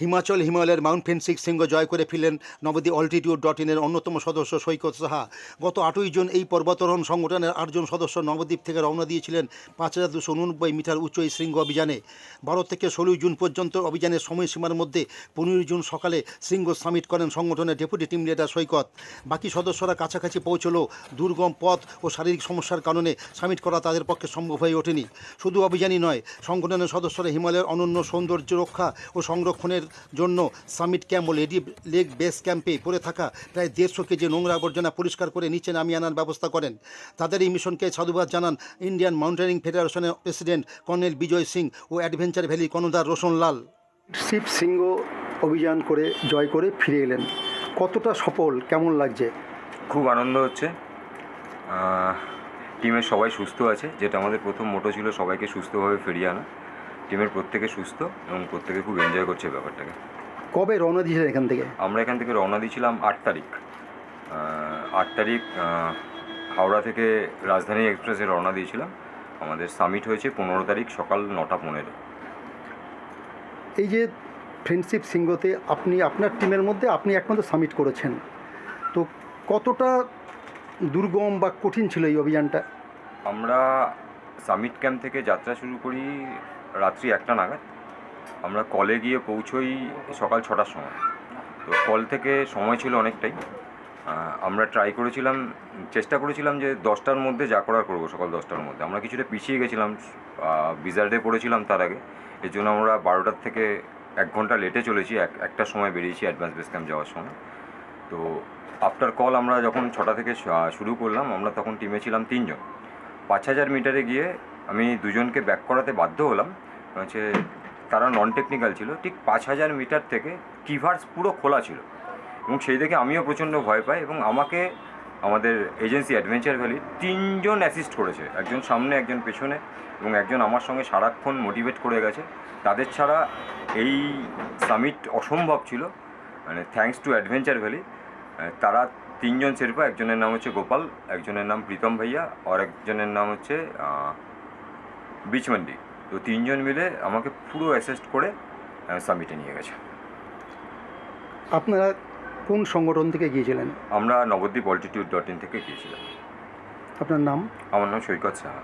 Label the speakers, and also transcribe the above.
Speaker 1: হিমাচল হিমালয়ের মাউন্ট ফেন্সিক শৃঙ্গ জয় করে ফিরলেন নবদ্বীপ অল্টিটিউড ডট ইনের অন্যতম সদস্য সৈকত সাহা। গত আটই জন এই পর্বতারোহণ সংগঠনের আটজন সদস্য নবদ্বীপ থেকে রওনা দিয়েছিলেন পাঁচ হাজার দুশো উননব্বই মিটার উচ্চ এই শৃঙ্গ অভিযানে। বারো থেকে ষোলোই জুন পর্যন্ত অভিযানের সময়সীমার মধ্যে পনেরোই জুন সকালে শৃঙ্গ সামিট করেন সংগঠনের ডেপুটি টিম লিডার সৈকত। বাকি সদস্যরা কাছাকাছি পৌঁছলেও দুর্গম পথ ও শারীরিক সমস্যার কারণে সামিট করা তাদের পক্ষে সম্ভব হয়ে ওঠেনি। শুধু অভিযানই নয়, সংগঠনের সদস্যরা হিমালয়ের অনন্য সৌন্দর্য রক্ষা ও সংরক্ষণের জন্য সামিট ক্যাম্প ও লেডি লেক বেস ক্যাম্পে পড়ে থাকা প্রায় দেড়শো কেজি নোংরা আবর্জনা পরিষ্কার করে নিচে নামিয়ে আনার ব্যবস্থা করেন। তাদের এই মিশনকে সাধুবাদ জানান ইন্ডিয়ান মাউন্টেনিং ফেডারেশনের প্রেসিডেন্ট কর্নেল বিজয় সিং ও অ্যাডভেঞ্চার ভ্যালি কর্ণধার রোশন লাল। শিব সিংহ অভিযান করে জয় করে ফিরে এলেন। কতটা সফল কেমন লাগছে?
Speaker 2: খুব আনন্দ হচ্ছে। টিমের সবাই সুস্থ আছে। যেটা আমাদের প্রথম মোটো ছিল সবাইকে সুস্থভাবে ফিরিয়ে আনা। টিমের প্রত্যেকে সুস্থ এবং প্রত্যেকে খুব এনজয় করছে ব্যাপারটাকে।
Speaker 1: কবে রওনা দিয়েছিলেন এখান থেকে?
Speaker 2: আমরা এখান থেকে রওনা দিয়েছিলাম আট তারিখ। আট তারিখ হাওড়া থেকে রাজধানী এক্সপ্রেসে রওনা দিয়েছিলাম। আমাদের সামিট হয়েছে পনেরো তারিখ সকাল নটা পনেরো।
Speaker 1: এই যে ফ্রেন্ডশিপ সিংহতে আপনি আপনার টিমের মধ্যে আপনি একমাত্র সামিট করেছেন। তো কতটা দুর্গম বা কঠিন ছিল এই অভিযানটা?
Speaker 2: আমরা সামিট ক্যাম্প থেকে যাত্রা শুরু করি রাত্রি একটা নাগাদ আমরা কলে গিয়ে পৌঁছোই সকাল ছটার সময়। তো কল থেকে সময় ছিল অনেকটাই। আমরা ট্রাই করেছিলাম, চেষ্টা করেছিলাম যে দশটার মধ্যে যা করার করব, সকাল দশটার মধ্যে। আমরা কিছুটা পিছিয়ে গেছিলাম বিজার্ডে পড়েছিলাম তার আগে। এর জন্য আমরা বারোটার থেকে এক ঘণ্টা লেটে চলেছি, এক একটার সময় বেরিয়েছি অ্যাডভান্স বেস ক্যাম্প যাওয়ার সময়। তো আফটার কল আমরা যখন ছটা থেকে শুরু করলাম, আমরা তখন টিমে ছিলাম তিনজন। পাঁচ হাজার মিটারে গিয়ে আমি দুজনকে ব্যাক করাতে বাধ্য হলাম। হচ্ছে, তারা নন টেকনিক্যাল ছিল, ঠিক পাঁচ হাজার মিটার থেকে কিভার্স পুরো খোলা ছিল। এবং সেই দেখে আমিও প্রচণ্ড ভয় পাই এবং আমাকে আমাদের এজেন্সি অ্যাডভেঞ্চার ভ্যালি তিনজন অ্যাসিস্ট করেছে, একজন সামনে, একজন পেছনে এবং একজন আমার সঙ্গে সারাক্ষণ মোটিভেট করে গেছে। তাদের ছাড়া এই সামিট অসম্ভব ছিল মানে থ্যাংকস টু অ্যাডভেঞ্চার ভ্যালি তারা তিনজন শেরপা, একজনের নাম হচ্ছে গোপাল, একজনের নাম প্রীতম ভাইয়া, আর একজনের নাম হচ্ছে বিচমন্ডি তো তিনজন মিলে আমাকে পুরো অ্যাসেস্ট করে সামিটে নিয়ে গেছে।
Speaker 1: আপনারা কোন সংগঠন থেকে গিয়েছিলেন?
Speaker 2: আমরা নবদ্বীপ অল্টিটিউড ডট ইন থেকে গিয়েছিলাম।
Speaker 1: আপনার নাম?
Speaker 2: আমার নাম সৈকত সাহা।